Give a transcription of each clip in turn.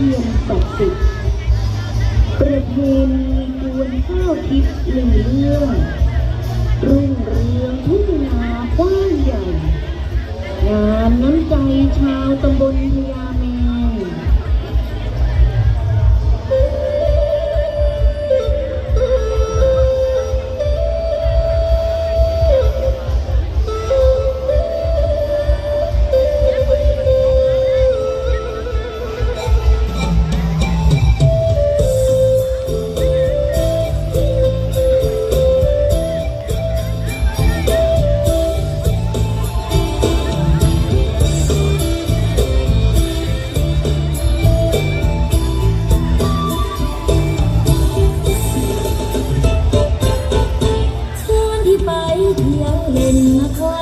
ทียนศักดิ์สิทธิ์ประเพณีกวนข้าวทิพย์หนึ่งเรื่อง รุ่งเรืองทุ่งนากว้างใหญ่ งานน้ำใจชาวตำบลพญา lên mà thôi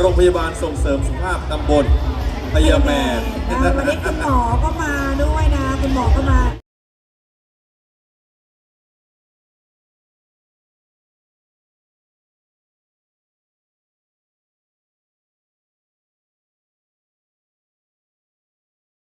โรงพยาบาลส่งเสริมสุขภาพตำบลพยาแมน นะวันนี้คุณหมอก็มาด้วยนะ คุณหมอก็มา